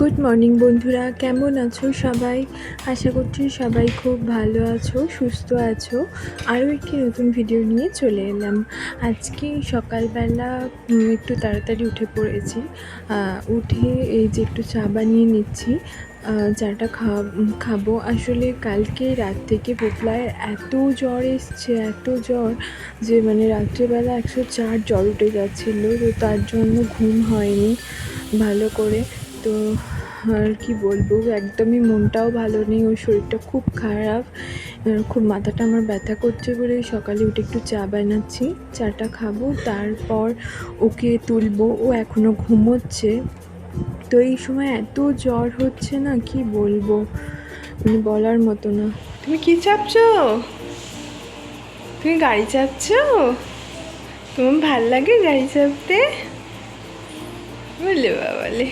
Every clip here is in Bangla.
গুড মর্নিং বন্ধুরা। কেমন আছো সবাই? আশা করছি সবাই খুব ভালো আছো, সুস্থ আছো। আরও একটি নতুন ভিডিও নিয়ে চলে এলাম। আজকে সকালবেলা একটু তাড়াতাড়ি উঠে পড়েছি। উঠে এই যে একটু চা বানিয়ে নিচ্ছি। চাটা খা- খাব। আসলে কালকে রাত থেকে পোপলায় এত জ্বর এসছে, এত জ্বর যে মানে রাত্রেবেলা একশো চার জ্বর উঠে যাচ্ছিল। তো তার জন্য ঘুম হয়নি ভালো করে। তো আর কি বলব, একদমই মনটাও ভালো নেই, ওর শরীরটা খুব খারাপ। খুব মাথাটা আমার ব্যথা করছে বলে সকালে উঠে একটু চা বানাচ্ছি, চাটা খাব, তারপর ওকে তুলবো, ও এখনও ঘুমোচ্ছে। তো এই সময় এত জ্বর হচ্ছে না, কি বলব? মানে বলার মতো না। তুমি কি চাপছো? তুমি গাড়ি চাপছো? তোমার ভালো লাগে গাড়ি চাপতে? বলে বাবালে।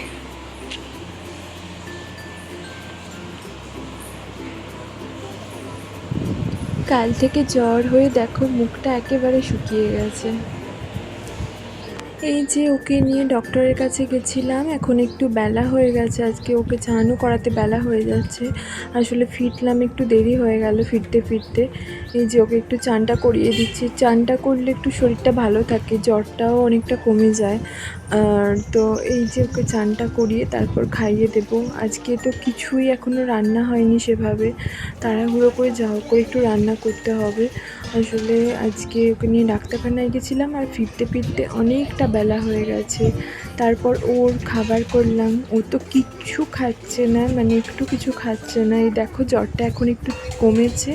কাল থেকে জ্বর হয়ে দেখো মুখটা একেবারে শুকিয়ে গেছে। এই যে ওকে নিয়ে ডক্টরের কাছে গেছিলাম, এখন একটু বেলা হয়ে গেছে। আজকে ওকে চানও করাতে বেলা হয়ে যাচ্ছে। আসলে ফিরলাম, একটু দেরি হয়ে গেল ফিরতে ফিরতে। এই যে ওকে একটু চানটা করিয়ে দিচ্ছি। চানটা করলে একটু শরীরটা ভালো থাকে, জ্বরটাও অনেকটা কমে যায়। আর তো এই যে ওকে চানটা করিয়ে তারপর খাইয়ে দেব। আজকে তো কিছুই এখনও রান্না হয়নি সেভাবে। তাড়াহুড়ো করে যাও করে একটু রান্না করতে হবে। আসলে আজকে ওকে নিয়ে ডাক্তারখানায় গেছিলাম আর ফিরতে ফিরতে অনেকটা বেলা হয়ে গেছে। তারপর ওর খাবার করলাম। ও তো কিচ্ছু খাচ্ছে না মানে একটু কিছু খাচ্ছে না। এই দেখো জ্বরটা এখন একটু কমেছে।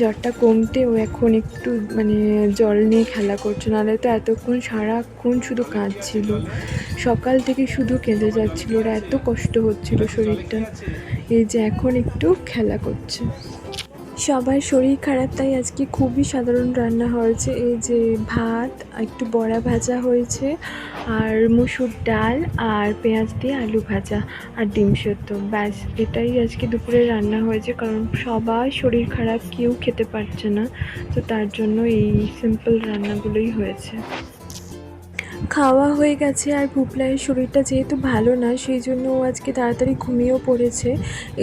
জ্বরটা কমতে ও এখন একটু মানে জল নিয়ে খেলা করছে। নাহলে তো এতক্ষণ সারাক্ষণ শুধু কাঁদছিল। সকাল থেকে শুধু কেঁদে যাচ্ছিল। ওর এত কষ্ট হচ্ছিল শরীরটা। এই যে এখন একটু খেলা করছে। সবার শরীর খারাপ, তাই আজকে খুবই সাধারণ রান্না হয়েছে। এই যে ভাত, একটু বড়া ভাজা হয়েছে, আর মুসুর ডাল, আর পেঁয়াজ দিয়ে আলু ভাজা, আর ডিম সেদ্ধ। ব্যাস, এটাই আজকে দুপুরে রান্না হয়েছে, কারণ সবার শরীর খারাপ, কেউ খেতে পারছে না। তো তার জন্য এই সিম্পল রান্নাগুলোই হয়েছে। খাওয়া হয়ে গেছে আর পুপলাইয়ের শরীরটা যেহেতু ভালো না, সেই জন্য ও আজকে তাড়াতাড়ি ঘুমিয়েও পড়েছে।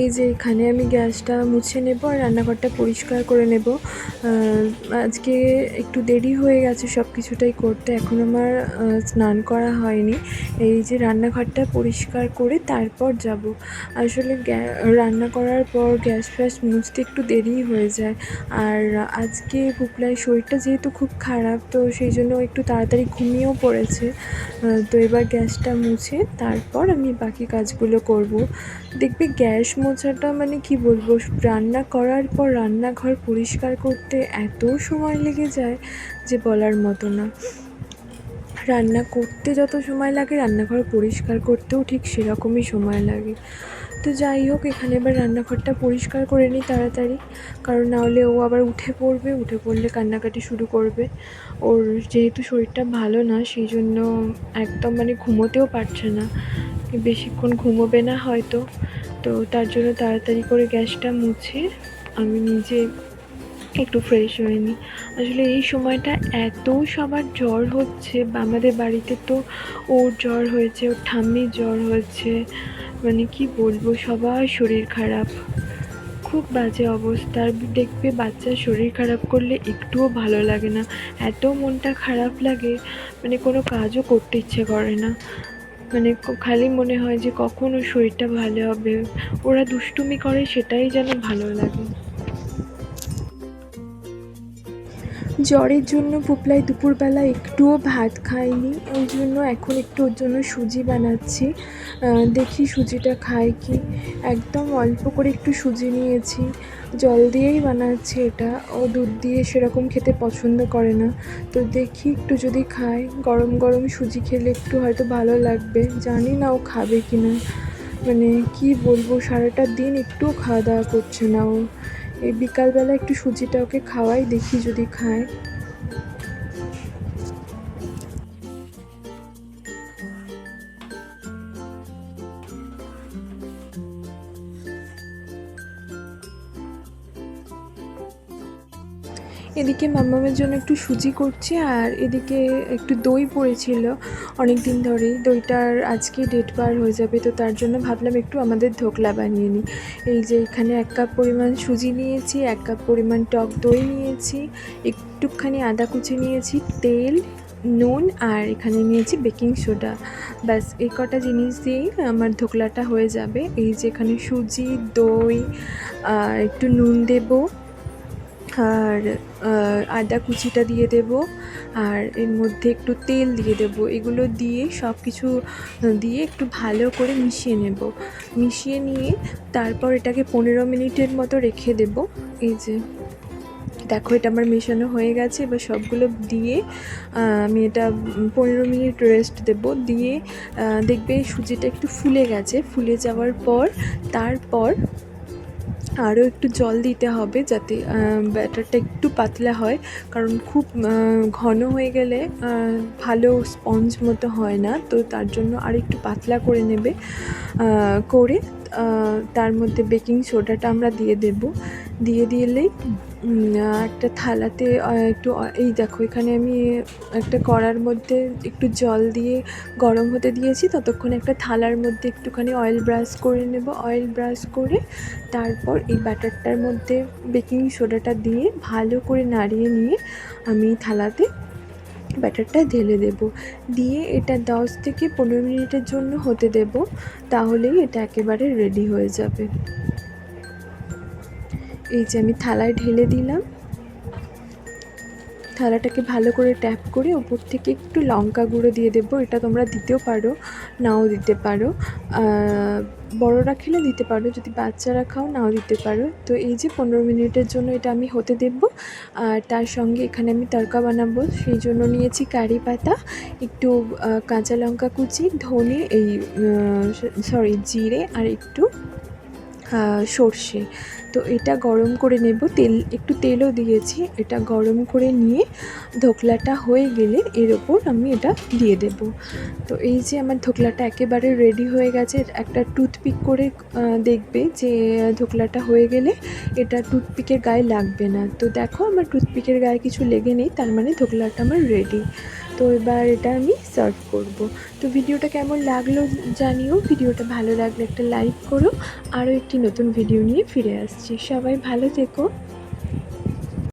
এই যে এখানে আমি গ্যাসটা মুছে নেব আর রান্নাঘরটা পরিষ্কার করে নেব। আজকে একটু দেরি হয়ে গেছে সব কিছুটাই করতে, এখন আমার স্নান করা হয়নি। এই যে রান্নাঘরটা পরিষ্কার করে তারপর যাব। আসলে রান্না করার পর গ্যাস ফ্যাস মুছতে একটু দেরি হয়ে যায়। আর আজকে পুপলাইয়ের শরীরটা যেহেতু খুব খারাপ, তো সেই জন্য একটু তাড়াতাড়ি ঘুমিয়েও পড়েছে। আহ, তো এবার গ্যাসটা মুছে তারপর আমি বাকি কাজগুলো করব। দেখবে গ্যাস মোছাটা মানে কি বলব রান্না করার পর রান্নাঘর পরিষ্কার করতে এত সময় লেগে যায় যে বলার মতো না। রান্না করতে যত সময় লাগে রান্নাঘর পরিষ্কার করতেও ঠিক সেরকমই সময় লাগে। তো যাই হোক, এখানে এবার রান্নাঘরটা পরিষ্কার করে নিই তাড়াতাড়ি। কারণ নাহলে ও আবার উঠে পড়বে, উঠে পড়লে কান্নাকাটি শুরু করবে। ওর যেহেতু শরীরটা ভালো না সেই জন্য একদম মানে ঘুমোতেও পারছে না। বেশিক্ষণ ঘুমোবে না হয়তো। তো তার জন্য তাড়াতাড়ি করে গ্যাসটা মুছে আমি নিজে একটু ফ্রেশ হয়ে নিই। আসলে এই সময়টা এত সবার জ্বর হচ্ছে বা আমাদের বাড়িতে তো ওর জ্বর হয়েছে, ওর ঠাম্মির জ্বর হয়েছে। মানে কি বলব, সবার শরীর খারাপ। খুব বাজে অবস্থা। দেখবে বাচ্চার শরীর খারাপ করলে একটুও ভালো লাগে না। এত মনটা খারাপ লাগে মানে কোনো কাজও করতে ইচ্ছে করে না। মানে খালি মনে হয় যে কখন ওর শরীরটা ভালো হবে। ওরা দুষ্টুমি করে সেটাই যেন ভালো লাগে। জ্বরের জন্য পুপলাই দুপুরবেলা একটুও ভাত খায়নি। ওই জন্য এখন একটু ওর জন্য সুজি বানাচ্ছি। দেখি সুজিটা খায় কি। একদম অল্প করে একটু সুজি নিয়েছি। জল দিয়েই বানাচ্ছি এটা। ও দুধ দিয়ে সেরকম খেতে পছন্দ করে না। তো দেখি একটু যদি খায়। গরম গরম সুজি খেলে একটু হয়তো ভালো লাগবে। জানি না ও খাবে কি না মানে কি বলব, সারাটা দিন একটুও খাওয়া দাওয়া করছে না ও। এই বিকালবেলা একটু সুজিটা ওকে খাওয়াই দেখি যদি খায়। এদিকে মাম্মামের জন্য একটু সুজি করছি আর এদিকে একটু দই পড়েছিল। অনেক দিন ধরেই দইটার আজকে ডেট পার হয়ে যাবে, তো তার জন্য ভাবলাম একটু আমাদের ধোকলা বানিয়ে নিই। এই যে এখানে এক কাপ পরিমাণ সুজি নিয়েছি, এক কাপ পরিমাণ টক দই নিয়েছি, একটুখানি আদা কুচি নিয়েছি, তেল, নুন আর এখানে নিয়েছি বেকিং সোডা। ব্যাস, এই কটা জিনিস দিয়েই আমার ধোকলাটা হয়ে যাবে। এই যে এখানে সুজি, দই একটু নুন দেবো। আর আদা কুচিটা দিয়ে দেব আর এর মধ্যে একটু তেল দিয়ে দেব। এগুলো দিয়ে সব কিছু দিয়ে একটু ভালো করে মিশিয়ে নেব। মিশিয়ে নিয়ে তারপর এটাকে পনেরো মিনিটের মতো রেখে দেব। এই যে, দেখো এটা আমার মেশানো হয়ে গেছে। এবার সবগুলো দিয়ে আমি এটা পনেরো মিনিট রেস্ট দেব। দিয়ে দেখবে সুজিটা একটু ফুলে গেছে। ফুলে যাওয়ার পর, তারপর আরও একটু জল দিতে হবে যাতে ব্যাটারটা একটু পাতলা হয়। কারণ খুব ঘন হয়ে গেলে ভালো স্পঞ্জ মতো হয় না। তো তার জন্য আর একটু পাতলা করে নেবে করে তার মধ্যে বেকিং সোডাটা আমরা দিয়ে দেব। দিয়ে দিলেই একটা থালাতে একটু এই দেখো, এখানে আমি একটা কড়ার মধ্যে একটু জল দিয়ে গরম হতে দিয়েছি। ততক্ষণ একটা থালার মধ্যে একটুখানি অয়েল ব্রাশ করে নেব। অয়েল ব্রাশ করে তারপর এই ব্যাটারটার মধ্যে বেকিং সোডাটা দিয়ে ভালো করে নাড়িয়ে নিয়ে আমি থালাতে ব্যাটারটা ঢেলে দেব। দিয়ে এটা দশ থেকে পনেরো মিনিটের জন্য হতে দেব। তাহলেই এটা একেবারে রেডি হয়ে যাবে। এই যে আমি থালায় ঢেলে দিলাম। থালাটাকে ভালো করে ট্যাপ করে ওপর থেকে একটু লঙ্কা গুঁড়ো দিয়ে দেবো। এটা তোমরা দিতেও পারো, নাও দিতে পারো। বড়রা খেলে দিতে পারো, যদি বাচ্চারা খাও নাও দিতে পারো। তো এই যে পনেরো মিনিটের জন্য এটা আমি হতে দেব। আর তার সঙ্গে এখানে আমি তড়কা বানাবো। সেই জন্য নিয়েছি কারি পাতা, একটু কাঁচা লঙ্কা কুচি, ধনে, এই সরি, জিরে আর একটু সর্ষে। তো এটা গরম করে নেব। তেল, একটু তেলও দিয়েছি। এটা গরম করে নিয়ে ধোকলাটা হয়ে গেলে এর ওপর আমি এটা দিয়ে দেব। তো এই যে আমার ধোকলাটা একেবারে রেডি হয়ে গেছে, একটা টুথপিক করে দেখবে যে ধোকলাটা হয়ে গেলে এটা টুথপিকের গায়ে লাগবে না। তো দেখো আমার টুথপিকের গায়ে কিছু লেগে নেই, তার মানে ধোকলাটা আমার রেডি তো এবার এটা আমি সার্ভ করব। তো ভিডিওটা কেমন লাগল জানিও, ভিডিওটা ভালো লাগলে একটা লাইক করো, আরও একটি নতুন ভিডিও নিয়ে ফিরে আসছি। সবাই ভালো থেকো।